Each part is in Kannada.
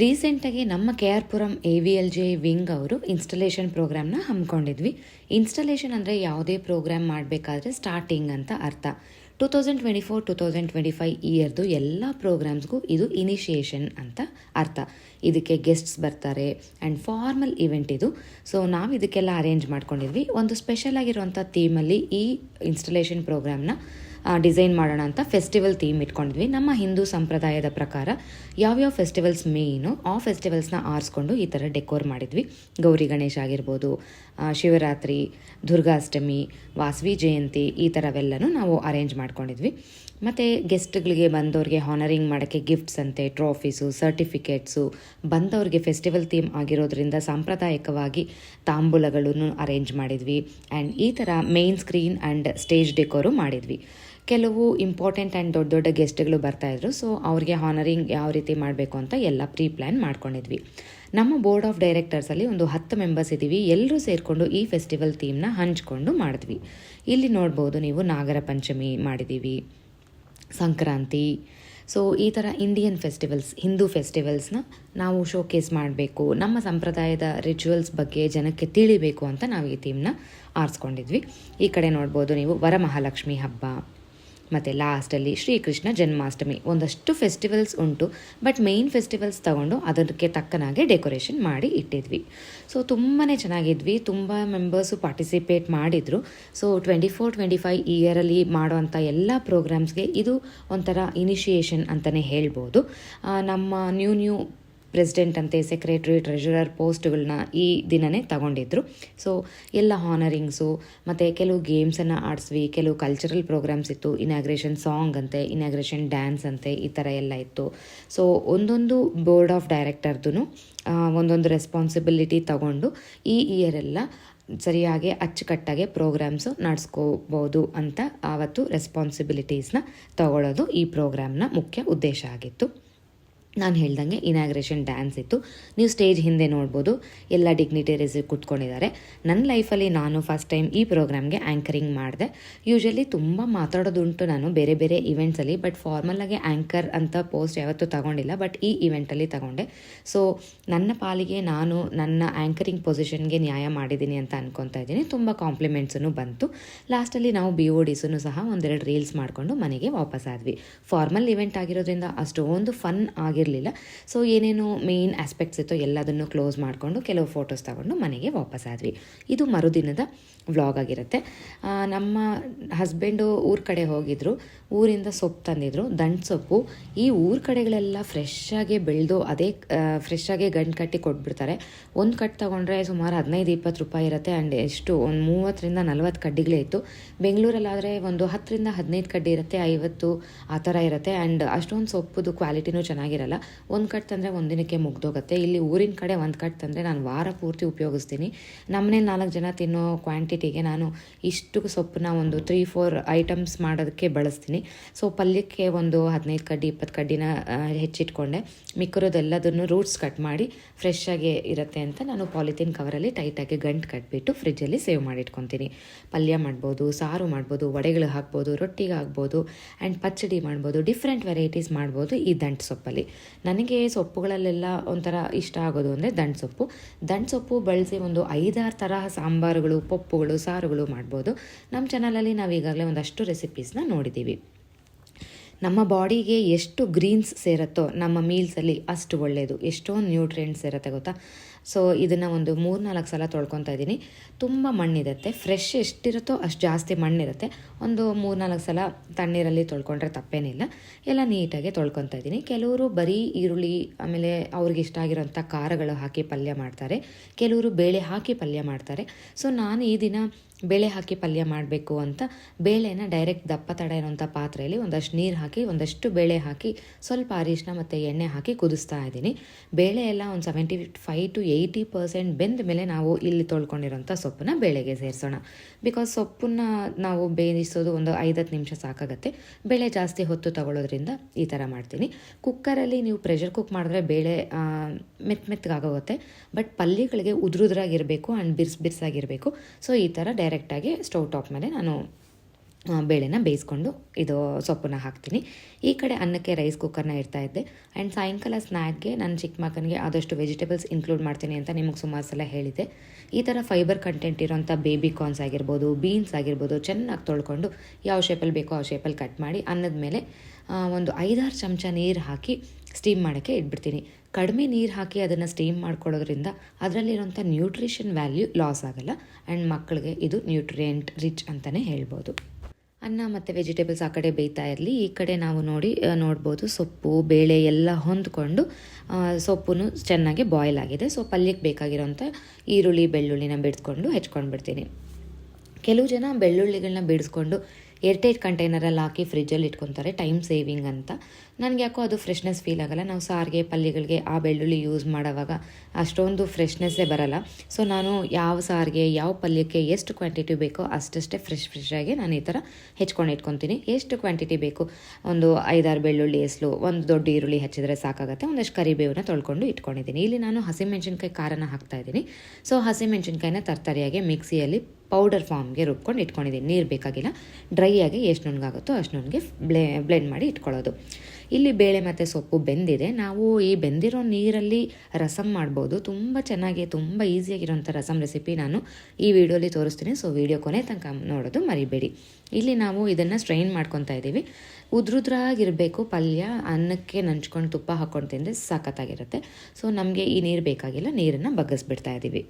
ರೀಸೆಂಟಾಗಿ ನಮ್ಮ K R Puram A V L J wing ಅವರು ಇನ್ಸ್ಟಲೇಷನ್ ಪ್ರೋಗ್ರಾಮ್ನ ಹಮ್ಮಿಕೊಂಡಿದ್ವಿ. ಇನ್ಸ್ಟಲೇಷನ್ ಅಂದರೆ ಯಾವುದೇ ಪ್ರೋಗ್ರಾಮ್ ಮಾಡಬೇಕಾದ್ರೆ ಸ್ಟಾರ್ಟಿಂಗ್ ಅಂತ ಅರ್ಥ. Two thousand twenty four two thousand twenty five ಇಯರ್ದು ಎಲ್ಲ ಪ್ರೋಗ್ರಾಮ್ಸ್ಗೂ ಇದು ಇನಿಷಿಯೇಷನ್ ಅಂತ ಅರ್ಥ. ಇದಕ್ಕೆ ಗೆಸ್ಟ್ಸ್ ಬರ್ತಾರೆ ಆ್ಯಂಡ್ ಫಾರ್ಮಲ್ ಇವೆಂಟ್ ಇದು. ಸೊ ನಾವು ಇದಕ್ಕೆಲ್ಲ ಅರೇಂಜ್ ಮಾಡ್ಕೊಂಡಿದ್ವಿ. ಒಂದು ಸ್ಪೆಷಲ್ ಆಗಿರುವಂಥ ಥೀಮಲ್ಲಿ ಈ ಇನ್ಸ್ಟಲೇಷನ್ ಪ್ರೋಗ್ರಾಮ್ನ ಡಿಸೈನ್ ಮಾಡೋಣ ಅಂತ ಫೆಸ್ಟಿವಲ್ ಥೀಮ್ ಇಟ್ಕೊಂಡಿದ್ವಿ. ನಮ್ಮ ಹಿಂದೂ ಸಂಪ್ರದಾಯದ ಪ್ರಕಾರ ಯಾವ್ಯಾವ ಫೆಸ್ಟಿವಲ್ಸ್ ಮೇಯ್ನು, ಆ ಫೆಸ್ಟಿವಲ್ಸ್ನ ಆರಿಸ್ಕೊಂಡು ಈ ಥರ ಡೆಕೋರ್ ಮಾಡಿದ್ವಿ. ಗೌರಿ ಗಣೇಶ ಆಗಿರ್ಬೋದು ಶಿವರಾತ್ರಿ, ದುರ್ಗಾಷ್ಟಮಿ, ವಾಸವಿ ಜಯಂತಿ ಈ ಥರವೆಲ್ಲನೂ ನಾವು ಅರೇಂಜ್ ಮಾಡ್ಕೊಂಡಿದ್ವಿ. ಮತ್ತು ಗೆಸ್ಟ್ಗಳಿಗೆ ಬಂದವ್ರಿಗೆ ಹಾನರಿಂಗ್ ಮಾಡೋಕ್ಕೆ ಗಿಫ್ಟ್ಸ್ ಅಂತೆ ಟ್ರಾಫೀಸು ಸರ್ಟಿಫಿಕೇಟ್ಸು ಬಂದವ್ರಿಗೆ ಫೆಸ್ಟಿವಲ್ ಥೀಮ್ ಆಗಿರೋದ್ರಿಂದ ಸಾಂಪ್ರದಾಯಿಕವಾಗಿ ತಾಂಬೂಲಗಳನ್ನು ಅರೇಂಜ್ ಮಾಡಿದ್ವಿ. ಆ್ಯಂಡ್ ಈ ಥರ main screen and stage decor ಮಾಡಿದ್ವಿ. ಕೆಲವು ಇಂಪಾರ್ಟೆಂಟ್ ಆ್ಯಂಡ್ ದೊಡ್ಡ ದೊಡ್ಡ ಗೆಸ್ಟ್ಗಳು ಬರ್ತಾಯಿದ್ರು ಸೊ ಅವ್ರಿಗೆ ಹಾನರಿಂಗ್ ಯಾವ ರೀತಿ ಮಾಡಬೇಕು ಅಂತ ಎಲ್ಲ ಪ್ರೀ ಪ್ಲ್ಯಾನ್ ಮಾಡ್ಕೊಂಡಿದ್ವಿ. ನಮ್ಮ ಬೋರ್ಡ್ ಆಫ್ ಡೈರೆಕ್ಟರ್ಸಲ್ಲಿ ಒಂದು ಹತ್ತು ಮೆಂಬರ್ಸ್ ಇದ್ದೀವಿ ಎಲ್ಲರೂ ಸೇರಿಕೊಂಡು ಈ ಫೆಸ್ಟಿವಲ್ ಥೀಮ್ನ ಹಂಚ್ಕೊಂಡು ಮಾಡಿದ್ವಿ. ಇಲ್ಲಿ ನೋಡ್ಬೋದು ನೀವು ನಾಗರ ಪಂಚಮಿ ಮಾಡಿದ್ದೀವಿ ಸಂಕ್ರಾಂತಿ. ಸೊ ಈ ಥರ ಇಂಡಿಯನ್ ಫೆಸ್ಟಿವಲ್ಸ್ ಹಿಂದೂ ಫೆಸ್ಟಿವಲ್ಸ್ನ ನಾವು ಶೋಕೇಸ್ ಮಾಡಬೇಕು. ನಮ್ಮ ಸಂಪ್ರದಾಯದ ರಿಚುವಲ್ಸ್ ಬಗ್ಗೆ ಜನಕ್ಕೆ ತಿಳಿಬೇಕು ಅಂತ ನಾವು ಈ ಥೀಮ್ನ ಆರಿಸ್ಕೊಂಡಿದ್ವಿ. ಈ ಕಡೆ ನೋಡ್ಬೋದು ನೀವು ವರಮಹಾಲಕ್ಷ್ಮಿ ಹಬ್ಬ. ಮತ್ತು ಲಾಸ್ಟಲ್ಲಿ ಶ್ರೀಕೃಷ್ಣ ಜನ್ಮಾಷ್ಟಮಿ. ಒಂದಷ್ಟು ಫೆಸ್ಟಿವಲ್ಸ್ ಉಂಟು ಬಟ್ ಮೇಯ್ನ್ ಫೆಸ್ಟಿವಲ್ಸ್ ತಗೊಂಡು ಅದಕ್ಕೆ ತಕ್ಕನಾಗೆ ಡೆಕೋರೇಷನ್ ಮಾಡಿ ಇಟ್ಟಿದ್ವಿ. ಸೊ ತುಂಬಾ ಚೆನ್ನಾಗಿದ್ವಿ. ತುಂಬ ಮೆಂಬರ್ಸು ಪಾರ್ಟಿಸಿಪೇಟ್ ಮಾಡಿದರು. So twenty four twenty five ಇಯರಲ್ಲಿ ಮಾಡೋವಂಥ ಎಲ್ಲ ಪ್ರೋಗ್ರಾಮ್ಸ್ಗೆ ಇದು ಒಂಥರ ಇನಿಷಿಯೇಷನ್ ಅಂತಲೇ ಹೇಳ್ಬೋದು. ನಮ್ಮ ನ್ಯೂ ನ್ಯೂ ಪ್ರೆಸಿಡೆಂಟ್ ಅಂತೆ, ಸೆಕ್ರೆಟ್ರಿ ಟ್ರೆಷರರ್ ಪೋಸ್ಟ್ಗಳನ್ನ ಈ ದಿನನೇ ತಗೊಂಡಿದ್ರು. ಸೊ ಎಲ್ಲ ಹಾನರಿಂಗ್ಸು, ಮತ್ತು ಕೆಲವು ಗೇಮ್ಸನ್ನು ಆಡಿಸ್ವಿ, ಕೆಲವು ಕಲ್ಚರಲ್ ಪ್ರೋಗ್ರಾಮ್ಸ್ ಇತ್ತು ಇನಾಗ್ರೇಷನ್ ಸಾಂಗ್ ಅಂತೆ ಇನಾಗ್ರೇಷನ್ ಡ್ಯಾನ್ಸ್ ಅಂತೆ, ಈ ಥರ ಎಲ್ಲ ಇತ್ತು. ಸೊ ಒಂದೊಂದು ಬೋರ್ಡ್ ಆಫ್ ಡೈರೆಕ್ಟರ್ದು ಒಂದೊಂದು ರೆಸ್ಪಾನ್ಸಿಬಿಲಿಟಿ ತಗೊಂಡು ಈ ಇಯರೆಲ್ಲ ಸರಿಯಾಗಿ ಅಚ್ಚುಕಟ್ಟಾಗಿ ಪ್ರೋಗ್ರಾಮ್ಸು ನಡೆಸ್ಕೋಬೋದು ಅಂತ ಆವತ್ತು ರೆಸ್ಪಾನ್ಸಿಬಿಲಿಟೀಸ್ನ ತಗೊಳ್ಳೋದು ಈ ಪ್ರೋಗ್ರಾಮ್ನ ಮುಖ್ಯ ಉದ್ದೇಶ ಆಗಿತ್ತು. ನಾನು ಹೇಳ್ದಂಗೆ ಇನಾಗ್ರೇಷನ್ ಡ್ಯಾನ್ಸ್ ಇತ್ತು. ನೀವು ಸ್ಟೇಜ್ ಹಿಂದೆ ನೋಡ್ಬೋದು. ಎಲ್ಲ ಡಿಗ್ನಿಟರೀಸ್ ಕೂತ್ಕೊಂಡಿದ್ದಾರೆ. ನನ್ನ ಲೈಫಲ್ಲಿ ನಾನು ಫಸ್ಟ್ ಟೈಮ್ ಈ ಪ್ರೋಗ್ರಾಮ್ಗೆ ಆ್ಯಂಕರಿಂಗ್ ಮಾಡಿದೆ. ಯೂಶ್ವಲಿ ತುಂಬ ಮಾತಾಡೋದುಂಟು ನಾನು ಬೇರೆ ಬೇರೆ ಇವೆಂಟ್ಸಲ್ಲಿ ಬಟ್ ಫಾರ್ಮಲಾಗಿ ಆ್ಯಂಕರ್ ಅಂತ ಪೋಸ್ಟ್ ಯಾವತ್ತೂ ತಗೊಂಡಿಲ್ಲ ಬಟ್ ಈ ಇವೆಂಟಲ್ಲಿ ತಗೊಂಡೆ. ಸೊ ನನ್ನ ಪಾಲಿಗೆ ನಾನು ನನ್ನ ಆ್ಯಂಕರಿಂಗ್ ಪೊಸಿಷನ್ಗೆ ನ್ಯಾಯ ಮಾಡಿದ್ದೀನಿ ಅಂತ ಅನ್ಕೊತಾ ಇದ್ದೀನಿ. ತುಂಬ ಕಾಂಪ್ಲಿಮೆಂಟ್ಸೂ ಬಂತು. ಲಾಸ್ಟಲ್ಲಿ ನಾವು ಬಿ ಒ ಡಿಸೂ ಸಹ ಒಂದೆರಡು ರೀಲ್ಸ್ ಮಾಡಿಕೊಂಡು ಮನೆಗೆ ವಾಪಸ್ ಆದ್ವಿ. ಫಾರ್ಮಲ್ ಇವೆಂಟ್ ಆಗಿರೋದ್ರಿಂದ ಅಷ್ಟೊಂದು ಫನ್ ಆಗಿರಲಿಲ್ಲ. ಸೊ ಏನೇನು ಮೇಯ್ನ್ ಆಸ್ಪೆಕ್ಟ್ಸ್ ಇತ್ತು ಎಲ್ಲದನ್ನು ಕ್ಲೋಸ್ ಮಾಡಿಕೊಂಡು ಕೆಲವು ಫೋಟೋಸ್ ತಗೊಂಡು ಮನೆಗೆ ವಾಪಸ್ ಆದ್ವಿ. ಇದು ಮರುದಿನದ ವ್ಲಾಗ್ ಆಗಿರುತ್ತೆ. ನಮ್ಮ ಹಸ್ಬೆಂಡು ಊರ ಕಡೆ ಹೋಗಿದ್ರು. ಊರಿಂದ ಸೊಪ್ಪು ತಂದಿದ್ರು. ದಂಟು ಸೊಪ್ಪು. ಈ ಊರ ಕಡೆಗಳೆಲ್ಲ ಫ್ರೆಶ್ ಆಗಿ ಬೆಳೆದು ಅದೇ ಫ್ರೆಶ್ ಆಗಿ ಗಂಟು ಕಟ್ಟಿ ಕೊಟ್ಬಿಡ್ತಾರೆ. ಒಂದು ಕಟ್ ತಗೊಂಡ್ರೆ ಸುಮಾರು ಹದಿನೈದು, ಇಪ್ಪತ್ತು ರೂಪಾಯಿ ಇರುತ್ತೆ. ಆ್ಯಂಡ್ ಎಷ್ಟು? ಒಂದು ಮೂವತ್ತರಿಂದ ನಲ್ವತ್ತು ಕಡ್ಡಿಗಳೇ ಇತ್ತು. ಬೆಂಗಳೂರಲ್ಲಾದರೆ ಒಂದು ಹತ್ತರಿಂದ ಹದಿನೈದು ಕಡ್ಡಿ ಇರುತ್ತೆ. ಐವತ್ತು ಆ ಥರ ಇರುತ್ತೆ. ಆ್ಯಂಡ್ ಅಷ್ಟೊಂದು ಸೊಪ್ಪುದು ಕ್ವಾಲಿಟಿನೂ ಚೆನ್ನಾಗಿರಲ್ಲ. ಒಂದು ಕಟ್ ತಂದರೆ ಒಂದಿನಕ್ಕೆ ಮುಗ್ದೋಗುತ್ತೆ. ಇಲ್ಲಿ ಊರಿನ ಕಡೆ ಒಂದು ಕಟ್ ತಂದರೆ ನಾನು ವಾರ ಪೂರ್ತಿ ಉಪಯೋಗಿಸ್ತೀನಿ. ನಮ್ಮನೇಲಿ ನಾಲ್ಕು ಜನ ತಿನ್ನೋ ಕ್ವಾಂಟಿಟಿಗೆ ನಾನು ಇಷ್ಟು ಸೊಪ್ಪನ್ನ ಒಂದು ತ್ರೀ ಫೋರ್ ಐಟಮ್ಸ್ ಮಾಡೋದಕ್ಕೆ ಬಳಸ್ತೀನಿ. ಸೊ ಪಲ್ಯಕ್ಕೆ ಒಂದು ಹದಿನೈದು ಕಡ್ಡಿ, ಇಪ್ಪತ್ತು ಕಡ್ಡಿನ ಹೆಚ್ಚಿಟ್ಕೊಂಡೆ. ಮಿಕ್ಕಿರೋದೆಲ್ಲದನ್ನು ರೂಟ್ಸ್ ಕಟ್ ಮಾಡಿ ಫ್ರೆಶ್ ಆಗಿ ಇರುತ್ತೆ ಅಂತ ನಾನು ಪಾಲಿಥೀನ್ ಕವರಲ್ಲಿ ಟೈಟಾಗಿ ಗಂಟು ಕಟ್ಬಿಟ್ಟು ಫ್ರಿಜ್ಜಲ್ಲಿ ಸೇವ್ ಮಾಡಿಟ್ಕೊತೀನಿ. ಪಲ್ಯ ಮಾಡ್ಬೋದು, ಸಾರು ಮಾಡ್ಬೋದು, ವಡೆಗಳು ಹಾಕ್ಬೋದು, ರೊಟ್ಟಿಗೆ ಹಾಕ್ಬೋದು ಆ್ಯಂಡ್ ಪಚ್ಚಡಿ ಮಾಡ್ಬೋದು ಡಿಫ್ರೆಂಟ್ ವೆರೈಟೀಸ್ ಮಾಡ್ಬೋದು ಈ ದಂಟು ಸೊಪ್ಪಲ್ಲಿ. ನನಗೆ ಸೊಪ್ಪುಗಳಲ್ಲೆಲ್ಲ ಒಂಥರ ಇಷ್ಟ ಆಗೋದು ಅಂದರೆ ದಂಡ್ ಸೊಪ್ಪು. ದಂಡ್ ಸೊಪ್ಪು ಬಳಸಿ ಒಂದು ಐದಾರು ತರಹ ಸಾಂಬಾರುಗಳು, ಪಪ್ಪುಗಳು, ಸಾರುಗಳು ಮಾಡ್ಬೋದು. ನಮ್ಮ ಚಾನಲಲ್ಲಿ ನಾವು ಈಗಾಗಲೇ ಒಂದಷ್ಟು ರೆಸಿಪೀಸ್ನ ನೋಡಿದ್ದೀವಿ ನಮ್ಮ ಬಾಡಿಗೆ ಎಷ್ಟು ಗ್ರೀನ್ಸ್ ಸೇರುತ್ತೋ, ನಮ್ಮ ಮೀಲ್ಸಲ್ಲಿ ಅಷ್ಟು ಒಳ್ಳೆಯದು ಎಷ್ಟೊಂದು ನ್ಯೂಟ್ರಿಯೆಂಟ್ಸ್ ಇರುತ್ತೆ ಗೊತ್ತಾ? ಸೊ ಇದನ್ನು ಒಂದು ಮೂರು ನಾಲ್ಕು ಸಲ ತೊಳ್ಕೊತಾ ಇದ್ದೀನಿ. ತುಂಬ ಮಣ್ಣಿರುತ್ತೆ. ಫ್ರೆಶ್ ಎಷ್ಟಿರುತ್ತೋ ಅಷ್ಟು ಜಾಸ್ತಿ ಮಣ್ಣಿರುತ್ತೆ. ಒಂದು ಮೂರು ನಾಲ್ಕು ಸಲ ತಣ್ಣೀರಲ್ಲಿ ತೊಳ್ಕೊಂಡ್ರೆ ತಪ್ಪೇನಿಲ್ಲ. ಎಲ್ಲ ನೀಟಾಗಿ ತೊಳ್ಕೊತಾ ಇದ್ದೀನಿ. ಕೆಲವರು ಬರೀ ಈರುಳ್ಳಿ, ಆಮೇಲೆ ಅವ್ರಿಗೆ ಇಷ್ಟ ಆಗಿರೋಂಥ ಖಾರಗಳು ಹಾಕಿ ಪಲ್ಯ ಮಾಡ್ತಾರೆ. ಕೆಲವರು ಬೇಳೆ ಹಾಕಿ ಪಲ್ಯ ಮಾಡ್ತಾರೆ. ಸೊ ನಾನು ಈ ದಿನ ಬೇಳೆ ಹಾಕಿ ಪಲ್ಯ ಮಾಡಬೇಕು ಅಂತ ಬೇಳೆನ ಡೈರೆಕ್ಟ್ ದಪ್ಪ ತಡ ಇರೋಂಥ ಪಾತ್ರೆಯಲ್ಲಿ ಒಂದಷ್ಟು ನೀರು ಹಾಕಿ, ಒಂದಷ್ಟು ಬೇಳೆ ಹಾಕಿ, ಸ್ವಲ್ಪ ಅರಿಶಿನ ಮತ್ತು ಎಣ್ಣೆ ಹಾಕಿ ಕುದಿಸ್ತಾ ಇದ್ದೀನಿ. ಬೇಳೆ ಎಲ್ಲ ಒಂದು seventy five to eighty percent ಬೆಂದ ಮೇಲೆ ನಾವು ಇಲ್ಲಿ ತೊಳ್ಕೊಂಡಿರೋಂಥ ಸೊಪ್ಪನ್ನ ಬೇಳೆಗೆ ಸೇರಿಸೋಣ. ಬಿಕಾಸ್ ಸೊಪ್ಪನ್ನ ನಾವು ಬೇಯಿಸೋದು ಒಂದು ಐದತ್ತು ನಿಮಿಷ ಸಾಕಾಗತ್ತೆ. ಬೇಳೆ ಜಾಸ್ತಿ ಹೊತ್ತು ತಗೊಳ್ಳೋದ್ರಿಂದ ಈ ಥರ ಮಾಡ್ತೀನಿ. ಕುಕ್ಕರಲ್ಲಿ ನೀವು ಪ್ರೆಷರ್ ಕುಕ್ ಮಾಡಿದ್ರೆ ಬೇಳೆ ಮೆತ್ತ ಮೆತ್ತಗಾಗೋಗುತ್ತೆ ಬಟ್ ಪಲ್ಯಗಳಿಗೆ ಉದುರುದ್ರಾಗಿರಬೇಕು ಆ್ಯಂಡ್ ಬಿರ್ಸ್ ಬಿರ್ಸಾಗಿರಬೇಕು. ಸೊ ಈ ಥರ ಡೈರೆಕ್ಟಾಗಿ ಸ್ಟವ್ ಟಾಪ್ ಮೇಲೆ ನಾನು ಬೇಳೆನ ಬೇಯಿಸ್ಕೊಂಡು ಇದು ಸೊಪ್ಪನ್ನ ಹಾಕ್ತೀನಿ. ಈ ಕಡೆ ಅನ್ನಕ್ಕೆ ರೈಸ್ ಕುಕ್ಕರ್ನ ಇಡ್ತಾ ಇದ್ದೆ. ಆ್ಯಂಡ್ ಸಾಯಂಕಾಲ ಸ್ನ್ಯಾಕ್ಗೆ ನನ್ನ ಚಿಕ್ಕ ಮಗನಿಗೆ ಆದಷ್ಟು ವೆಜಿಟೇಬಲ್ಸ್ ಇನ್ಕ್ಲೂಡ್ ಮಾಡ್ತೀನಿ ಅಂತ ನಿಮಗೆ ಸುಮಾರು ಸಲ ಹೇಳಿದ್ದೆ. ಈ ಥರ ಫೈಬರ್ ಕಂಟೆಂಟ್ ಇರೋಂಥ ಬೇಬಿ ಕಾರ್ನ್ಸ್ ಆಗಿರ್ಬೋದು ಬೀನ್ಸ್ ಆಗಿರ್ಬೋದು ಚೆನ್ನಾಗಿ ತೊಳ್ಕೊಂಡು ಯಾವ ಶೇಪಲ್ಲಿ ಬೇಕೋ ಆ ಶೇಪಲ್ಲಿ ಕಟ್ ಮಾಡಿ ಅನ್ನದ ಮೇಲೆ ಒಂದು ಐದಾರು ಚಮಚ ನೀರು ಹಾಕಿ ಸ್ಟೀಮ್ ಮಾಡೋಕ್ಕೆ ಇಟ್ಬಿಡ್ತೀನಿ. ಕಡಿಮೆ ನೀರು ಹಾಕಿ ಅದನ್ನು ಸ್ಟೀಮ್ ಮಾಡ್ಕೊಳ್ಳೋದ್ರಿಂದ ಅದರಲ್ಲಿರೋಂಥ ನ್ಯೂಟ್ರಿಷನ್ ವ್ಯಾಲ್ಯೂ ಲಾಸ್ ಆಗಲ್ಲ. ಆ್ಯಂಡ್ ಮಕ್ಕಳಿಗೆ ಇದು ನ್ಯೂಟ್ರಿಯೆಂಟ್ ರಿಚ್ ಅಂತಲೇ ಹೇಳ್ಬೋದು. ಅನ್ನ ಮತ್ತು ವೆಜಿಟೇಬಲ್ಸ್ ಆ ಕಡೆ ಬೇಯ್ತಾ ಇರಲಿ. ಈ ಕಡೆ ನಾವು ನೋಡಿ ನೋಡ್ಬೋದು ಸೊಪ್ಪು, ಬೇಳೆ ಎಲ್ಲ ಹೊಂದ್ಕೊಂಡು ಸೊಪ್ಪು ಚೆನ್ನಾಗಿ ಬಾಯ್ಲ್ ಆಗಿದೆ. ಸೊ ಪಲ್ಯಕ್ಕೆ ಬೇಕಾಗಿರೋಂಥ ಈರುಳ್ಳಿ, ಬೆಳ್ಳುಳ್ಳಿನ ಬಿಡಿಸ್ಕೊಂಡು ಹೆಚ್ಕೊಂಡು ಬಿಡ್ತೀನಿ ಕೆಲವು ಜನ ಬೆಳ್ಳುಳ್ಳಿಗಳನ್ನ ಬಿಡಿಸ್ಕೊಂಡು ಏರ್ಟೈಟ್ ಕಂಟೈನರಲ್ಲಿ ಹಾಕಿ ಫ್ರಿಜ್ಜಲ್ಲಿ ಇಟ್ಕೊತಾರೆ. ಟೈಮ್ ಸೇವಿಂಗ್ ಅಂತ. ನನಗೆ ಯಾಕೋ ಅದು ಫ್ರೆಶ್ನೆಸ್ ಫೀಲ್ ಆಗಲ್ಲ. ನಾವು ಸಾರಿಗೆ ಪಲ್ಯಗಳಿಗೆ ಆ ಬೆಳ್ಳುಳ್ಳಿ ಯೂಸ್ ಮಾಡೋವಾಗ ಅಷ್ಟೊಂದು ಫ್ರೆಶ್ನೆಸ್ಸೇ ಬರಲ್ಲ. ಸೊ ನಾನು ಯಾವ ಸಾರಿಗೆ, ಯಾವ ಪಲ್ಯಕ್ಕೆ ಎಷ್ಟು ಕ್ವಾಂಟಿಟಿ ಬೇಕೋ ಅಷ್ಟಷ್ಟೇ ಫ್ರೆಶ್ ಫ್ರೆಶ್ ಆಗಿ ನಾನು ಈ ಥರ ಹೆಚ್ಕೊಂಡು ಇಟ್ಕೊತೀನಿ. ಎಷ್ಟು ಕ್ವಾಂಟಿಟಿ ಬೇಕು? ಒಂದು ಐದಾರು ಬೆಳ್ಳುಳ್ಳಿ ಎಸ್ಲು ಒಂದು ದೊಡ್ಡ ಈರುಳ್ಳಿ ಹೆಚ್ಚಿದ್ರೆ ಸಾಕಾಗುತ್ತೆ. ಒಂದಷ್ಟು ಕರಿಬೇವನ್ನ ತೊಳ್ಕೊಂಡು ಇಟ್ಕೊಂಡಿದ್ದೀನಿ. ಇಲ್ಲಿ ನಾನು ಹಸಿಮೆಣಸಿನ್ಕಾಯಿ ಖಾರನ ಹಾಕ್ತಾ ಇದ್ದೀನಿ. ಸೊ ಹಸಿಮೆಣಸಿನ್ಕಾಯಿನ ತರ್ತರಿಯಾಗಿ ಮಿಕ್ಸಿಯಲ್ಲಿ ಪೌಡರ್ ಫಾರ್ಮ್ಗೆ ರುಬ್ಕೊಂಡು ಇಟ್ಕೊಂಡಿದ್ದೀನಿ. ನೀರು ಬೇಕಾಗಿಲ್ಲ. ಡ್ರೈ ಆಗಿ ಎಷ್ಟು ನುಣ್ಗಾಗುತ್ತೋ ಅಷ್ಟು ನುಣ್ಣಗೆ ಬ್ಲೆ ಬ್ಲೆಂಡ್ ಮಾಡಿ ಇಟ್ಕೊಳ್ಳೋದು. ಇಲ್ಲಿ ಬೇಳೆ ಮತ್ತು ಸೊಪ್ಪು ಬೆಂದಿದೆ. ನಾವು ಈ ಬೆಂದಿರೋ ನೀರಲ್ಲಿ ರಸಮ್ ಮಾಡ್ಬೋದು. ತುಂಬ ಚೆನ್ನಾಗಿ, ತುಂಬ ಈಸಿಯಾಗಿರೋಂಥ ರಸಮ್ ರೆಸಿಪಿ ನಾನು ಈ ವಿಡಿಯೋಲಿ ತೋರಿಸ್ತೀನಿ. ಸೊ ವಿಡಿಯೋ ಕೊನೆ ತನಕ ನೋಡೋದು ಮರಿಬೇಡಿ. ಇಲ್ಲಿ ನಾವು ಇದನ್ನು ಸ್ಟ್ರೈನ್ ಮಾಡ್ಕೊತಾ ಇದ್ದೀವಿ. ಉದ್ರುದ್ರಾಗಿರಬೇಕು ಪಲ್ಯ, ಅನ್ನಕ್ಕೆ ನಂಚ್ಕೊಂಡು ತುಪ್ಪ ಹಾಕ್ಕೊಂಡು ತಿಂದರೆ ಸಖತ್ತಾಗಿರುತ್ತೆ. ಸೊ ನಮಗೆ ಈ ನೀರು ಬೇಕಾಗಿಲ್ಲ. ನೀರನ್ನು ಬಗ್ಗಿಸ್ಬಿಡ್ತಾ ಇದ್ದೀವಿ.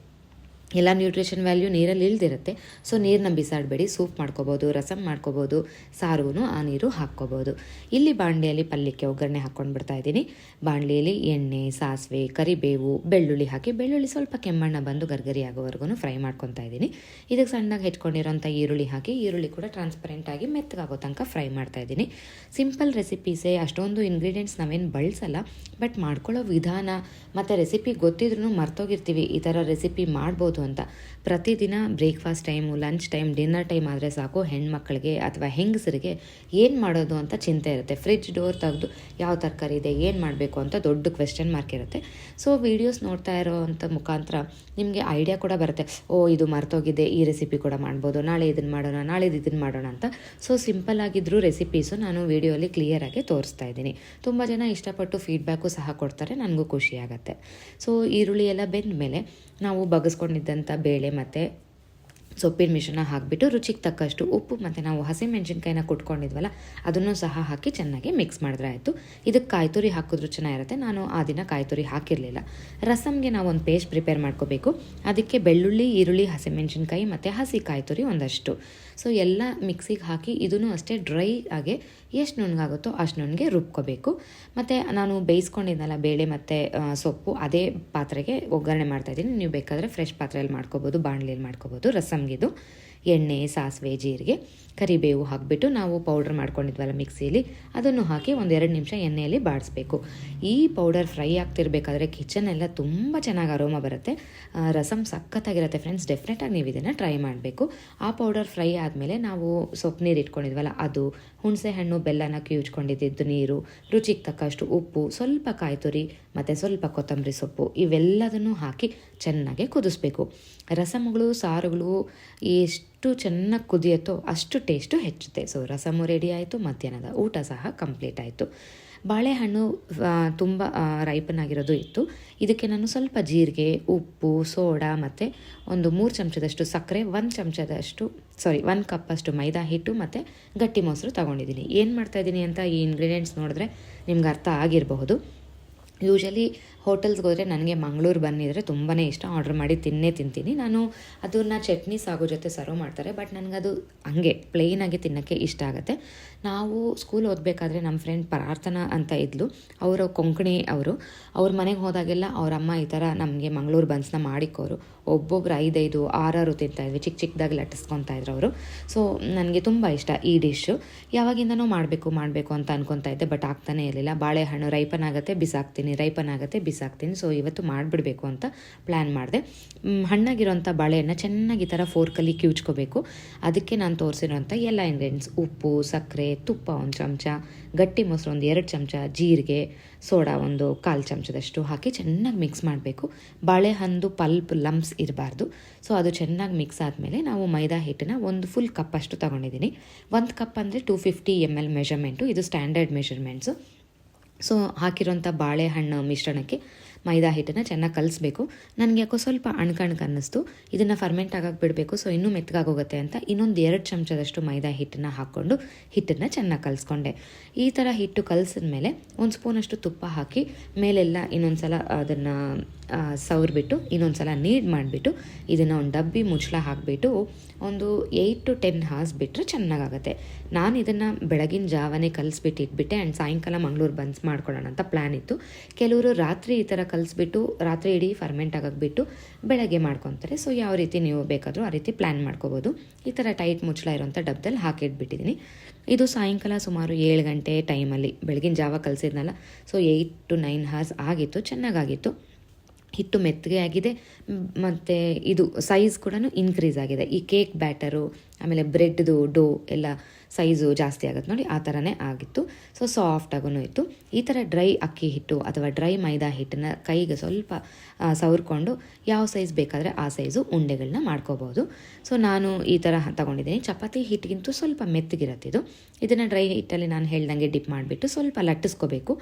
ಎಲ್ಲ ನ್ಯೂಟ್ರಿಷನ್ ವ್ಯಾಲ್ಯೂ ನೀರಲ್ಲಿ ಇಲ್ದಿರುತ್ತೆ. ಸೊ ನೀರನ್ನ ಬಿಸಾಡಬೇಡಿ. ಸೂಪ್ ಮಾಡ್ಕೋಬೋದು ರಸಮ್ ಮಾಡ್ಕೋಬೋದು ಸಾರು ಆ ನೀರು ಹಾಕ್ಕೋಬೋದು. ಇಲ್ಲಿ ಬಾಣಲೆಯಲ್ಲಿ ಪಲ್ಯಕ್ಕೆ ಒಗ್ಗರಣೆ ಹಾಕ್ಕೊಂಡು ಬಿಡ್ತಾ ಇದ್ದೀನಿ. ಬಾಣಲೆಯಲ್ಲಿ ಎಣ್ಣೆ, ಸಾಸಿವೆ, ಕರಿಬೇವು, ಬೆಳ್ಳುಳ್ಳಿ ಹಾಕಿ, ಬೆಳ್ಳುಳ್ಳಿ ಸ್ವಲ್ಪ ಕೆಮ್ಮಣ್ಣ ಬಂದು ಗರ್ಗರಿ ಆಗೋವರೆಗೂ ಫ್ರೈ ಮಾಡ್ಕೊತಾ ಇದ್ದೀನಿ. ಇದಕ್ಕೆ ಸಣ್ಣಗೆ ಹೆಚ್ಕೊಂಡಿರೋಂಥ ಈರುಳ್ಳಿ ಹಾಕಿ, ಈರುಳ್ಳಿ ಕೂಡ ಟ್ರಾನ್ಸ್ಪರೆಂಟಾಗಿ ಮೆತ್ತಗಾಗೋ ತನಕ ಫ್ರೈ ಮಾಡ್ತಾ ಇದ್ದೀನಿ. ಸಿಂಪಲ್ ರೆಸಿಪೀಸೇ ಅಷ್ಟೊಂದು ಇಂಗ್ರೀಡಿಯೆಂಟ್ಸ್ ನಾವೇನು ಬಳಸಲ್ಲ ಬಟ್ ಮಾಡ್ಕೊಳ್ಳೋ ವಿಧಾನ, ಮತ್ತು ರೆಸಿಪಿ ಗೊತ್ತಿದ್ರೂ ಮರ್ತೋಗಿರ್ತೀವಿ. ಈ ಥರ ರೆಸಿಪಿ ಮಾಡ್ಬೋದು ಅಂತ. ಪ್ರತಿದಿನ breakfast time, lunch time, dinner time ಆದರೆ ಸಾಕು. ಹೆಣ್ಮಕ್ಳಿಗೆ ಅಥವಾ ಹೆಂಗಸರಿಗೆ ಏನು ಮಾಡೋದು ಅಂತ ಚಿಂತೆ ಇರುತ್ತೆ. ಫ್ರಿಜ್ ಡೋರ್ ತೆಗೆದು ಯಾವ ತರಕಾರಿ ಇದೆ, ಏನು ಮಾಡಬೇಕು ಅಂತ ದೊಡ್ಡ ಕ್ವೆಶ್ಚನ್ ಮಾರ್ಕ್ ಇರುತ್ತೆ. ಸೊ ವೀಡಿಯೋಸ್ ನೋಡ್ತಾ ಇರೋವಂಥ ಮುಖಾಂತರ ನಿಮಗೆ ಐಡಿಯಾ ಕೂಡ ಬರುತ್ತೆ. ಓ, ಇದು ಮರ್ತೋಗಿದೆ, ಈ ರೆಸಿಪಿ ಕೂಡ ಮಾಡ್ಬೋದು. ನಾಳೆ ಇದನ್ನು ಮಾಡೋಣ, ನಾಳೆ ಇದನ್ನು ಮಾಡೋಣ ಅಂತ. ಸೊ ಸಿಂಪಲ್ ಆಗಿದ್ದರೂ ರೆಸಿಪೀಸು ನಾನು ವೀಡಿಯೋಲಿ ಕ್ಲಿಯರಾಗಿ ತೋರಿಸ್ತಾ ಇದ್ದೀನಿ. ತುಂಬ ಜನ ಇಷ್ಟಪಟ್ಟು ಫೀಡ್ಬ್ಯಾಕು ಸಹ ಕೊಡ್ತಾರೆ. ನನಗೂ ಖುಷಿ ಆಗುತ್ತೆ. ಸೊ ಈರುಳ್ಳಿ ಎಲ್ಲ ಬೆಂದ ಮೇಲೆ ನಾವು ಬಗಸ್ಕೊಂಡಿದ್ದಂಥ ಬೇಳೆ ಮತ್ತು ಸೊಪ್ಪಿನ ಮಿಶ್ರಣ ಹಾಕಿಬಿಟ್ಟು ರುಚಿಗೆ ತಕ್ಕಷ್ಟು ಉಪ್ಪು ಮತ್ತು ನಾವು ಹಸಿಮೆಣಸಿನ್ಕಾಯಿನ ಕುಟ್ಕೊಂಡಿದ್ವಲ್ಲ, ಅದನ್ನು ಸಹ ಹಾಕಿ ಚೆನ್ನಾಗಿ ಮಿಕ್ಸ್ ಮಾಡಿದ್ರೆ ಆಯಿತು. ಇದಕ್ಕೆ ಕಾಯ್ತುರಿ ಹಾಕಿದ್ರು ಚೆನ್ನಾಗಿರುತ್ತೆ. ನಾನು ಆ ದಿನ ಕಾಯ್ತುರಿ ಹಾಕಿರಲಿಲ್ಲ. ರಸಮ್ಗೆ ನಾವು ಒಂದು ಪೇಸ್ಟ್ ಪ್ರಿಪೇರ್ ಮಾಡ್ಕೋಬೇಕು. ಅದಕ್ಕೆ ಬೆಳ್ಳುಳ್ಳಿ, ಈರುಳ್ಳಿ, ಹಸಿಮೆಣಸಿನ್ಕಾಯಿ ಮತ್ತು ಹಸಿ ಕಾಯ್ತುರಿ ಒಂದಷ್ಟು. ಸೊ ಎಲ್ಲ ಮಿಕ್ಸಿಗೆ ಹಾಕಿ ಇದನ್ನು ಅಷ್ಟೇ ಡ್ರೈ ಆಗಿ ಎಷ್ಟು ನುಣ್ಣಗಾಗುತ್ತೋ ಅಷ್ಟು ನುಣ್ಣಗೆ ರುಬ್ಕೋಬೇಕು. ಮತ್ತು ನಾನು ಬೇಯಿಸ್ಕೊಂಡಿದ್ದೆನಲ್ಲ ಬೇಳೆ ಮತ್ತು ಸೊಪ್ಪು, ಅದೇ ಪಾತ್ರೆಗೆ ಒಗ್ಗರಣೆ ಮಾಡ್ತಾಯಿದ್ದೀನಿ ನೀವು ಬೇಕಾದರೆ ಫ್ರೆಶ್ ಪಾತ್ರೆಯಲ್ಲಿ ಮಾಡ್ಕೋಬೋದು, ಬಾಣಲಿಯಲ್ಲಿ ಮಾಡ್ಕೋಬೋದು ರಸಮ್ಗಿದು ಎಣ್ಣೆ, ಸಾಸಿವೆ, ಜೀರಿಗೆ, ಕರಿಬೇವು ಹಾಕಿಬಿಟ್ಟು ನಾವು ಪೌಡ್ರ್ ಮಾಡ್ಕೊಂಡಿದ್ವಲ್ಲ ಮಿಕ್ಸಿಯಲ್ಲಿ ಅದನ್ನು ಹಾಕಿ ಒಂದು ಎರಡು ನಿಮಿಷ ಎಣ್ಣೆಯಲ್ಲಿ ಬಾಡಿಸ್ಬೇಕು. ಈ ಪೌಡರ್ ಫ್ರೈ ಆಗ್ತಿರ್ಬೇಕಾದ್ರೆ ಕಿಚನ್ ಎಲ್ಲ ತುಂಬ ಚೆನ್ನಾಗಿ ಅರೋಮ ಬರುತ್ತೆ. ರಸಮ್ ಸಖತ್ತಾಗಿರುತ್ತೆ ಫ್ರೆಂಡ್ಸ್ ಡೆಫಿನೆಟಾಗಿ ನೀವು ಇದನ್ನು ಟ್ರೈ ಮಾಡಬೇಕು. ಆ ಪೌಡರ್ ಫ್ರೈ ಆದಮೇಲೆ ನಾವು ಸೊಪ್ಪು ನೀರು ಇಟ್ಕೊಂಡಿದ್ವಲ್ಲ, ಅದು, ಹುಣಸೆ ಹಣ್ಣು, ಬೆಲ್ಲನ ಕಿವುಚ್ಕೊಂಡಿದ್ದು ನೀರು, ರುಚಿಗೆ ತಕ್ಕಷ್ಟು ಉಪ್ಪು, ಸ್ವಲ್ಪ ಕಾಯಿ ತುರಿ ಮತ್ತು ಸ್ವಲ್ಪ ಕೊತ್ತಂಬರಿ ಸೊಪ್ಪು, ಇವೆಲ್ಲದನ್ನು ಹಾಕಿ ಚೆನ್ನಾಗಿ ಕುದಿಸ್ಬೇಕು. ರಸಮ್ಗಳು, ಸಾರುಗಳು, ಎಷ್ಟು ಚೆನ್ನಾಗಿ ಕುದಿಯುತ್ತೋ ಅಷ್ಟು ಟೇಸ್ಟು ಹೆಚ್ಚುತ್ತೆ. ಸೊ ರಸಮು ರೆಡಿ ಆಯಿತು, ಮಧ್ಯಾಹ್ನದ ಊಟ ಸಹ ಕಂಪ್ಲೀಟ್ ಆಯಿತು. ಬಾಳೆಹಣ್ಣು ತುಂಬ ರೈಪನ್ ಆಗಿರೋದು ಇತ್ತು. ಇದಕ್ಕೆ ನಾನು ಸ್ವಲ್ಪ ಜೀರಿಗೆ, ಉಪ್ಪು, ಸೋಡಾ ಮತ್ತು ಒಂದು ಮೂರು ಚಮಚದಷ್ಟು ಸಕ್ಕರೆ, ಒಂದು ಚಮಚದಷ್ಟು ಸಾರಿ ಒಂದು ಕಪ್ಪಷ್ಟು ಮೈದಾ ಹಿಟ್ಟು ಮತ್ತು ಗಟ್ಟಿ ಮೊಸರು ತಗೊಂಡಿದ್ದೀನಿ. ಏನು ಮಾಡ್ತಾಯಿದ್ದೀನಿ ಅಂತ ಈ ಇಂಗ್ರೀಡಿಯೆಂಟ್ಸ್ ನೋಡಿದ್ರೆ ನಿಮ್ಗೆ ಅರ್ಥ ಆಗಿರಬಹುದು. ಯೂಶಲಿ ಹೋಟೆಲ್ಸ್ಗೆ ಹೋದರೆ ನನಗೆ ಮಂಗಳೂರು ಬನ್ನಿದ್ರೆ ತುಂಬಾ ಇಷ್ಟ. ಆರ್ಡ್ರ್ ಮಾಡಿ ತಿನ್ನೇ ತಿಂತೀನಿ. ನಾನು ಅದನ್ನು ಚಟ್ನಿ ಸಾಗು ಜೊತೆ ಸರ್ವ್ ಮಾಡ್ತಾರೆ. ಬಟ್ ನನಗದು ಹಂಗೆ ಪ್ಲೇನಾಗಿ ತಿನ್ನೋಕ್ಕೆ ಇಷ್ಟ ಆಗುತ್ತೆ. ನಾವು ಸ್ಕೂಲ್ ಓದಬೇಕಾದ್ರೆ ನಮ್ಮ ಫ್ರೆಂಡ್ ಪ್ರಾರ್ಥನಾ ಅಂತ ಇದ್ಲು. ಅವರು ಕೊಂಕಣಿ ಅವರು. ಅವ್ರ ಮನೆಗೆ ಹೋದಾಗೆಲ್ಲ ಅವರಮ್ಮ ಈ ಥರ ನಮಗೆ ಮಂಗಳೂರು ಬನ್ಸ್ನ ಮಾಡಿಕೋರು. ಒಬ್ಬೊಬ್ರು ಐದೈದು, ಆರಾರು ತಿಂತಾಯಿದ್ವಿ ಚಿಕ್ಕ ಚಿಕ್ಕದಾಗಿ ಲಟ್ಟಿಸ್ಕೊತಾ ಇದ್ರು ಅವರು. ಸೊ ನನಗೆ ತುಂಬ ಇಷ್ಟ ಈ ಡಿಶ್ಶು ಯಾವಾಗಿಂದನೂ ಮಾಡಬೇಕು ಮಾಡಬೇಕು ಅಂತ ಅನ್ಕೊತಾ ಇದ್ದೆ ಬಟ್ ಆಗ್ತಾನೇ ಇರಲಿಲ್ಲ. ಬಾಳೆಹಣ್ಣು ರೈಪನ್ ಆಗುತ್ತೆ, ಬಿಸಾಕ್ತೀನಿ ರೈಪನ್ ಆಗುತ್ತೆ, ಬಿಸಾಕ್ತೀನಿ. ಸೊ ಇವತ್ತು ಮಾಡಿಬಿಡಬೇಕು ಅಂತ ಪ್ಲ್ಯಾನ್ ಮಾಡಿದೆ. ಹಣ್ಣಾಗಿರೋಂಥ ಬಾಳೆಹಣ್ಣು ಚೆನ್ನಾಗಿ ಈ ಥರ ಫೋರ್ಕಲ್ಲಿ ಕ್ಯೂಚ್ಕೋಬೇಕು. ಅದಕ್ಕೆ ನಾನು ತೋರಿಸಿರೋಂಥ ಎಲ್ಲ ಇಂಗ್ರೀಡಿಯೆಂಟ್ಸ್ ಉಪ್ಪು, ಸಕ್ಕರೆ, ತುಪ್ಪ ಒಂದು ಚಮಚ, ಗಟ್ಟಿ ಮೊಸರು ಒಂದು ಎರಡು ಚಮಚ, ಜೀರಿಗೆ ಸೋಡಾ ಒಂದು ಕಾಲು ಚಮಚದಷ್ಟು ಹಾಕಿ ಚೆನ್ನಾಗಿ ಮಿಕ್ಸ್ ಮಾಡಬೇಕು. ಬಾಳೆಹಣ್ಣು, ಪಲ್ಪ್, ಲಂಪ್ಸ್ ಇರಬಾರ್ದು. ಸೊ ಅದು ಚೆನ್ನಾಗಿ ಮಿಕ್ಸ್ ಆದಮೇಲೆ ನಾವು ಮೈದಾ ಹಿಟ್ಟನ್ನ ಒಂದು ಫುಲ್ ಕಪ್ ಅಷ್ಟು ತೊಗೊಂಡಿದ್ದೀನಿ. ಒಂದು ಕಪ್ ಅಂದರೆ two fifty M L measurement ಇದು ಸ್ಟ್ಯಾಂಡರ್ಡ್ ಮೆಷರ್ಮೆಂಟ್ಸು ಸೊ ಹಾಕಿರೋಂಥ ಬಾಳೆಹಣ್ಣು ಮಿಶ್ರಣಕ್ಕೆ ಮೈದಾ ಹಿಟ್ಟನ್ನು ಚೆನ್ನಾಗಿ ಕಲಿಸ್ಬೇಕು. ನನಗೆ ಯಾಕೋ ಸ್ವಲ್ಪ ಅಣ್ಕಣ್ಕ್ ಅನ್ನಿಸ್ತು. ಇದನ್ನು ಫರ್ಮೆಂಟ್ ಆಗಕ್ಕೆ ಬಿಡಬೇಕು. ಸೊ ಇನ್ನೂ ಮೆತ್ತಗಾಗೋಗುತ್ತೆ ಅಂತ ಇನ್ನೊಂದು ಎರಡು ಚಮಚದಷ್ಟು ಮೈದಾ ಹಿಟ್ಟನ್ನು ಹಾಕ್ಕೊಂಡು ಹಿಟ್ಟನ್ನು ಚೆನ್ನಾಗಿ ಕಲಿಸ್ಕೊಂಡೆ. ಈ ಥರ ಹಿಟ್ಟು ಕಲಸಿದ ಮೇಲೆ ಒಂದು ಸ್ಪೂನಷ್ಟು ತುಪ್ಪ ಹಾಕಿ ಮೇಲೆಲ್ಲ ಇನ್ನೊಂದು ಸಲ ಅದನ್ನು ಸವರ್ಬಿಟ್ಟು ಇನ್ನೊಂದು ಸಲ ನೀಡ್ ಮಾಡಿಬಿಟ್ಟು ಇದನ್ನು ಒಂದು ಡಬ್ಬಿ ಮುಚ್ಚಳ ಹಾಕಿಬಿಟ್ಟು ಒಂದು ಏಯ್ಟ್ ಟು ಟೆನ್ ಹಾರ್ಸ್ ಬಿಟ್ಟರೆ ಚೆನ್ನಾಗಾಗುತ್ತೆ. ನಾನು ಇದನ್ನು ಬೆಳಗಿನ ಜಾವನೇ ಕಲಿಸ್ಬಿಟ್ಟು ಇಟ್ಬಿಟ್ಟೆ ಆ್ಯಂಡ್ ಸಾಯಂಕಾಲ ಮಂಗಳೂರು ಬನ್ಸ್ ಮಾಡ್ಕೊಳ್ಳೋಣ ಅಂತ ಪ್ಲ್ಯಾನ್ ಇತ್ತು. ಕೆಲವರು ರಾತ್ರಿ ಈ ಥರ ಕಲಿಸ್ಬಿಟ್ಟು ರಾತ್ರಿ ಇಡೀ ಫರ್ಮೆಂಟ್ ಆಗಕ್ಕೆ ಬಿಟ್ಟು ಬೆಳಗ್ಗೆ ಮಾಡ್ಕೊತಾರೆ. ಸೊ ಯಾವ ರೀತಿ ನೀವು ಬೇಕಾದರೂ ಆ ರೀತಿ ಪ್ಲ್ಯಾನ್ ಮಾಡ್ಕೋಬೋದು. ಈ ಥರ ಟೈಟ್ ಮುಚ್ಚಳ ಇರೋಂಥ ಡಬ್ಬದಲ್ಲಿ ಹಾಕಿಟ್ಬಿಟ್ಟಿದ್ದೀನಿ ಇದು ಸಾಯಂಕಾಲ ಸುಮಾರು ಏಳು ಗಂಟೆ ಟೈಮಲ್ಲಿ ಬೆಳಗಿನ ಜಾವ ಕಲಿಸಿದ್ನಲ್ಲ. So eight to nine hours ಆಗಿತ್ತು, ಚೆನ್ನಾಗಾಗಿತ್ತು. ಹಿಟ್ಟು ಮೆತ್ತಗೆ ಆಗಿದೆ. ಮತ್ತು ಇದು ಸೈಜ್ ಕೂಡ ಇನ್ಕ್ರೀಸ್ ಆಗಿದೆ. ಈ ಕೇಕ್ ಬ್ಯಾಟರು ಆಮೇಲೆ ಬ್ರೆಡ್ದು ಡೋ ಎಲ್ಲ ಸೈಜು ಜಾಸ್ತಿ ಆಗುತ್ತೆ ನೋಡಿ, ಆ ಥರನೇ ಆಗಿತ್ತು. ಸೊ ಸಾಫ್ಟಾಗೂ ಇತ್ತು. ಈ ಥರ ಡ್ರೈ ಅಕ್ಕಿ ಹಿಟ್ಟು ಅಥವಾ ಡ್ರೈ ಮೈದಾ ಹಿಟ್ಟನ್ನು ಕೈಗೆ ಸ್ವಲ್ಪ ಸವರ್ಕೊಂಡು ಯಾವ ಸೈಜ್ ಬೇಕಾದರೆ ಆ ಸೈಜು ಉಂಡೆಗಳನ್ನ ಮಾಡ್ಕೋಬೋದು. ಸೊ ನಾನು ಈ ಥರ ತಗೊಂಡಿದ್ದೀನಿ. ಚಪಾತಿ ಹಿಟ್ಟಿಗಿಂತೂ ಸ್ವಲ್ಪ ಮೆತ್ತಗಿರುತ್ತೆ ಇದು. ಇದನ್ನು ಡ್ರೈ ಹಿಟ್ಟಲ್ಲಿ ನಾನು ಹೇಳ್ದಂಗೆ ಡಿಪ್ ಮಾಡಿಬಿಟ್ಟು ಸ್ವಲ್ಪ ಲಟ್ಟಿಸ್ಕೋಬೇಕು.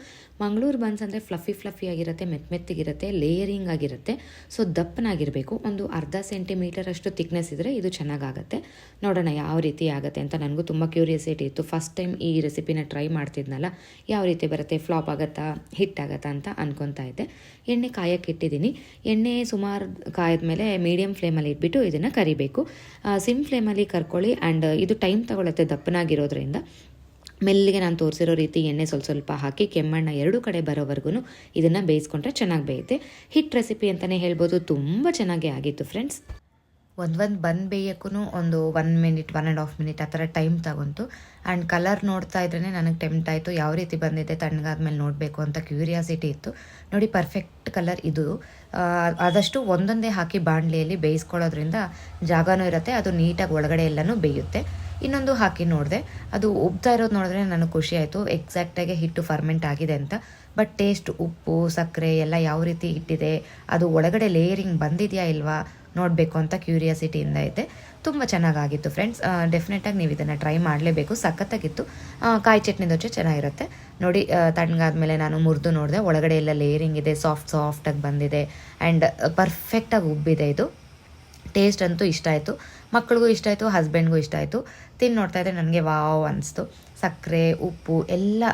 ಮಂಗಳೂರು ಬನ್ಸ್ ಅಂದರೆ ಫ್ಲಫಿ ಫ್ಲಫಿ ಆಗಿರುತ್ತೆ ಮೆತ್ತ ಮೆತ್ತಗಿರುತ್ತೆ ಲೇಯರಿಂಗ್ ಆಗಿರುತ್ತೆ. ಸೊ ದಪ್ಪನಾಗಿರಬೇಕು. ಒಂದು ಅರ್ಧ ಸೆಂಟಿಮೀಟರ್ ಅಷ್ಟು ತಿಕ್ನೆಸ್ ಇದ್ದರೆ ಇದು ಚೆನ್ನಾಗಾಗುತ್ತೆ. ನೋಡೋಣ ಯಾವ ರೀತಿ ಆಗುತ್ತೆ ಅಂತ ನನಗೂ ತುಂಬ ಕ್ಯೂರಿಯಸಿಟಿ ಇತ್ತು. ಫಸ್ಟ್ ಟೈಮ್ ಈ ರೆಸಿಪಿನ ಟ್ರೈ ಮಾಡ್ತಿದ್ನಲ್ಲ, ಯಾವ ರೀತಿ ಬರುತ್ತೆ ಫ್ಲಾಪ್ ಆಗುತ್ತಾ ಹಿಟ್ಟಾಗತ್ತಾ ಅಂತ ಅನ್ಕೊತಾ ಇದ್ದೆ. ಎಣ್ಣೆ ಕಾಯಕ್ಕೆ ಇಟ್ಟಿದ್ದೀನಿ. ಎಣ್ಣೆ ಸುಮಾರು ಕಾಯ್ದ ಮೀಡಿಯಮ್ ಫ್ಲೇಮಲ್ಲಿ ಇಟ್ಬಿಟ್ಟು ಇದನ್ನು ಕರಿಬೇಕು. ಸಿಮ್ ಫ್ಲೇಮಲ್ಲಿ ಕರ್ಕೊಳ್ಳಿ ಆ್ಯಂಡ್ ಇದು ಟೈಮ್ ತಗೊಳುತ್ತೆ ದಪ್ಪನಾಗಿರೋದ್ರಿಂದ. ಮೆಲ್ಲಿಗೆ ನಾನು ತೋರಿಸಿರೋ ರೀತಿ ಎಣ್ಣೆ ಸ್ವಲ್ಪ ಸ್ವಲ್ಪ ಹಾಕಿ, ಕೆಮ್ಮಣ್ಣ ಎರಡೂ ಕಡೆ ಬರೋವರೆಗೂ ಇದನ್ನು ಬೇಯಿಸ್ಕೊಂಡ್ರೆ ಚೆನ್ನಾಗಿ ಬೇಯುತ್ತೆ. ಹಿಟ್ ರೆಸಿಪಿ ಅಂತಲೇ ಹೇಳ್ಬೋದು, ತುಂಬ ಚೆನ್ನಾಗಿ ಆಗಿತ್ತು ಫ್ರೆಂಡ್ಸ್ ಒಂದು ಒಂದು ಬಂದು ಬೇಯೋಕ್ಕೂ ಒಂದು one minute one and half minute ಆ ಥರ ಟೈಮ್ ತಗೊಂತು. ಆ್ಯಂಡ್ ಕಲರ್ ನೋಡ್ತಾ ಇದ್ರೇ ನನಗೆ ಟೆಂಪ್ಟ್ ಆಯಿತು. ಯಾವ ರೀತಿ ಬಂದಿದೆ ತಣ್ಣಗಾದ್ಮೇಲೆ ನೋಡಬೇಕು ಅಂತ ಕ್ಯೂರಿಯಾಸಿಟಿ ಇತ್ತು. ನೋಡಿ ಪರ್ಫೆಕ್ಟ್ ಕಲರ್ ಇದು. ಆದಷ್ಟು ಒಂದೊಂದೇ ಹಾಕಿ ಬಾಣಲಿಯಲ್ಲಿ ಬೇಯಿಸ್ಕೊಳ್ಳೋದ್ರಿಂದ ಜಾಗನೂ ಇರುತ್ತೆ, ಅದು ನೀಟಾಗಿ ಒಳಗಡೆ ಎಲ್ಲನೂ ಬೇಯುತ್ತೆ. ಇನ್ನೊಂದು ಹಾಕಿ ನೋಡಿದೆ. ಅದು ಉಬ್ತಾ ಇರೋದು ನೋಡಿದ್ರೆ ನನಗೆ ಖುಷಿ ಆಯಿತು. ಎಕ್ಸಾಕ್ಟಾಗಿ ಹಿಟ್ಟು ಫರ್ಮೆಂಟ್ ಆಗಿದೆ ಅಂತ. ಬಟ್ ಟೇಸ್ಟ್ ಉಪ್ಪು ಸಕ್ಕರೆ ಎಲ್ಲ ಯಾವ ರೀತಿ ಇಟ್ಟಿದೆ, ಅದು ಒಳಗಡೆ ಲೇಯರಿಂಗ್ ಬಂದಿದೆಯಾ ಇಲ್ವಾ ನೋಡಬೇಕು ಅಂತ ಕ್ಯೂರಿಯಾಸಿಟಿಯಿಂದ ಐತೆ. ತುಂಬ ಚೆನ್ನಾಗಾಗಿತ್ತು ಫ್ರೆಂಡ್ಸ್ ಡೆಫಿನೆಟಾಗಿ ನೀವು ಇದನ್ನು ಟ್ರೈ ಮಾಡಲೇಬೇಕು. ಸಖತ್ತಾಗಿತ್ತು. ಕಾಯಿ ಚಟ್ನಿ ದೋಚೆ ಚೆನ್ನಾಗಿರುತ್ತೆ. ನೋಡಿ ತಣ್ಣಗಾದ್ಮೇಲೆ ನಾನು ಮುರಿದು ನೋಡಿದೆ. ಒಳಗಡೆ ಎಲ್ಲ ಲೇಯರಿಂಗ್ ಇದೆ. ಸಾಫ್ಟ್ ಸಾಫ್ಟಾಗಿ ಬಂದಿದೆ. ಆ್ಯಂಡ್ ಪರ್ಫೆಕ್ಟಾಗಿ ಉಬ್ಬಿದೆ ಇದು. ಟೇಸ್ಟ್ ಅಂತೂ ಇಷ್ಟ ಆಯಿತು. ಮಕ್ಕಳಿಗೂ ಇಷ್ಟ ಆಯಿತು ಹಸ್ಬೆಂಡ್ಗೂ ಇಷ್ಟ ಆಯಿತು. ತಿಂದು ನೋಡ್ತಾ ಇದ್ದರೆ ನನಗೆ ವಾವ್ ಅನಿಸ್ತು. ಸಕ್ಕರೆ, ಉಪ್ಪು, ಎಲ್ಲ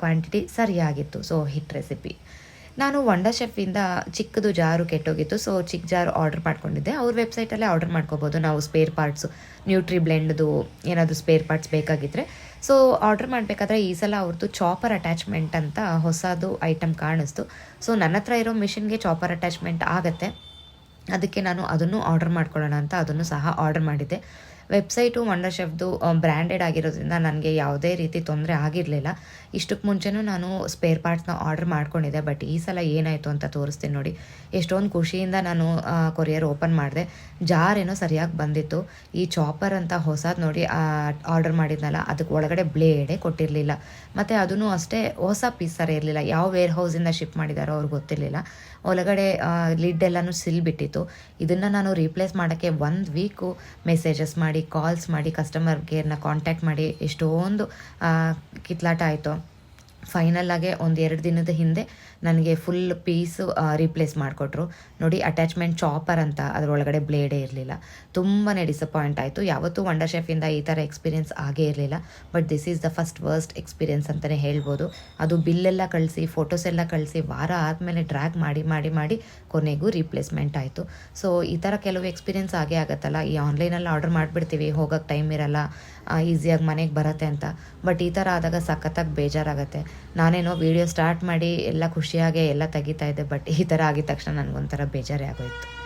ಕ್ವಾಂಟಿಟಿ ಸರಿಯಾಗಿತ್ತು. ಸೊ ಹಿಟ್ ರೆಸಿಪಿ ನಾನು ವಂಡಾ ಶೆಫಿಂದ ಚಿಕ್ಕದು ಜಾರು ಕೆಟ್ಟೋಗಿತ್ತು. ಸೊ ಚಿಕ್ಕ ಜಾರು ಆರ್ಡರ್ ಮಾಡ್ಕೊಂಡಿದ್ದೆ. ಅವ್ರ ವೆಬ್ಸೈಟಲ್ಲೇ ಆರ್ಡರ್ ಮಾಡ್ಕೋಬೋದು. ನಾವು ಸ್ಪೇರ್ ಪಾರ್ಟ್ಸು ನ್ಯೂಟ್ರಿ ಬ್ಲೆಂಡ್ದು ಏನಾದರೂ ಸ್ಪೇರ್ ಪಾರ್ಟ್ಸ್ ಬೇಕಾಗಿದ್ದರೆ ಸೊ ಆರ್ಡರ್ ಮಾಡಬೇಕಾದ್ರೆ ಈ ಸಲ ಅವ್ರದ್ದು ಚಾಪರ್ ಅಟ್ಯಾಚ್ಮೆಂಟ್ ಅಂತ ಹೊಸದು ಐಟಮ್ ಕಾಣಿಸ್ತು. ಸೊ ನನ್ನ ಹತ್ರ ಇರೋ ಮಿಷಿನ್ಗೆ ಚಾಪರ್ ಅಟ್ಯಾಚ್ಮೆಂಟ್ ಆಗುತ್ತೆ. ಅದಕ್ಕೆ ನಾನು ಅದನ್ನು ಆರ್ಡರ್ ಮಾಡ್ಕೊಳ್ಳೋಣ ಅಂತ ಅದನ್ನು ಸಹ ಆರ್ಡರ್ ಮಾಡಿದ್ದೆ. ವೆಬ್ಸೈಟು ಶೆಫ್ದು ಬ್ರ್ಯಾಂಡೆಡ್ ಆಗಿರೋದ್ರಿಂದ ನನಗೆ ಯಾವುದೇ ರೀತಿ ತೊಂದರೆ ಆಗಿರಲಿಲ್ಲ. ಇಷ್ಟಕ್ಕೆ ಮುಂಚೆನೂ ನಾನು ಸ್ಪೇರ್ ಪಾರ್ಟ್ಸ್ನ ಆರ್ಡರ್ ಮಾಡ್ಕೊಂಡಿದ್ದೆ ಬಟ್ ಈ ಸಲ ಏನಾಯಿತು ಅಂತ ತೋರಿಸ್ತೀನಿ ನೋಡಿ. ಎಷ್ಟೊಂದು ಖುಷಿಯಿಂದ ನಾನು ಕೊರಿಯರ್ ಓಪನ್ ಮಾಡಿದೆ. ಜಾರ್ ಏನೋ ಸರಿಯಾಗಿ ಬಂದಿತ್ತು. ಈ ಚಾಪರ್ ಅಂತ ಹೊಸದು ನೋಡಿ ಆರ್ಡರ್ ಮಾಡಿದ್ನಲ್ಲ ಅದಕ್ಕೆ ಒಳಗಡೆ ಬ್ಲೇಡೇ ಕೊಟ್ಟಿರಲಿಲ್ಲ. ಮತ್ತು ಅದೂ ಅಷ್ಟೇ ಹೊಸ ಪೀಸ್ ಸರಿ ಇರಲಿಲ್ಲ. ಯಾವ ವೇರ್ ಹೌಸಿಂದ ಶಿಪ್ ಮಾಡಿದಾರೋ ಅವ್ರಿಗೆ ಗೊತ್ತಿರಲಿಲ್ಲ. ಒಳಗಡೆ ಲಿಡ್ ಎಲ್ಲನೂ ಸಿಲ್ ಬಿಟ್ಟಿತ್ತು. ಇದನ್ನು ನಾನು ರೀಪ್ಲೇಸ್ ಮಾಡೋಕ್ಕೆ ಒಂದು ವೀಕು ಮೆಸೇಜಸ್ ಮಾಡಿ ಕಾಲ್ಸ್ ಮಾಡಿ ಕಸ್ಟಮರ್ ಕೇರ್ನ ಕಾಂಟ್ಯಾಕ್ಟ್ ಮಾಡಿ ಎಷ್ಟೊಂದು ಕಿತ್ಲಾಟ ಆಯಿತು. ಫೈನಲ್ಲಾಗೆ ಒಂದು ಎರಡು ದಿನದ ಹಿಂದೆ ನನಗೆ ಫುಲ್ ಪೀಸು ರೀಪ್ಲೇಸ್ ಮಾಡಿಕೊಟ್ರು. ನೋಡಿ ಅಟ್ಯಾಚ್ಮೆಂಟ್ ಚಾಪರ್ ಅಂತ ಅದರೊಳಗಡೆ ಬ್ಲೇಡೇ ಇರಲಿಲ್ಲ. ತುಂಬಾ ಡಿಸಪಾಯಿಂಟ್ ಆಯಿತು. ಯಾವತ್ತೂ ವಂಡರ್ ಶೆಫಿಂದ ಈ ಥರ ಎಕ್ಸ್ಪೀರಿಯನ್ಸ್ ಆಗೇ ಇರಲಿಲ್ಲ. But this is the first worst experience ಅಂತಲೇ ಹೇಳ್ಬೋದು. ಅದು ಬಿಲ್ಲೆಲ್ಲ ಕಳಿಸಿ ಫೋಟೋಸ್ ಎಲ್ಲ ಕಳಿಸಿ, ವಾರ ಆದಮೇಲೆ ಡ್ರ್ಯಾಗ್ ಮಾಡಿ ಮಾಡಿ ಮಾಡಿ ಕೊನೆಗೂ ರೀಪ್ಲೇಸ್ಮೆಂಟ್ ಆಯಿತು. ಸೊ ಈ ಥರ ಕೆಲವು ಎಕ್ಸ್ಪೀರಿಯನ್ಸ್ ಆಗೇ ಆಗುತ್ತಲ್ಲ. ಈ ಆನ್ಲೈನಲ್ಲಿ ಆರ್ಡರ್ ಮಾಡಿಬಿಡ್ತೀವಿ ಹೋಗೋಕ್ಕೆ ಟೈಮ್ ಇರಲ್ಲ ಈಸಿಯಾಗಿ ಮನೆಗೆ ಬರುತ್ತೆ ಅಂತ. ಬಟ್ ಈ ಥರ ಆದಾಗ ಸಖತ್ತಾಗಿ ಬೇಜಾರಾಗುತ್ತೆ. ನಾನೇನೋ ವೀಡಿಯೋ ಸ್ಟಾರ್ಟ್ ಮಾಡಿ ಎಲ್ಲ ಖುಷಿಯಾಗೆ ಎಲ್ಲ ತೆಗಿತಾ ಇದ್ದೆ ಬಟ್ ಈ ಥರ ಆಗಿದ ತಕ್ಷಣ ನನಗೊಂಥರ ಬೇಜಾರೇ ಆಗೋಯಿತು.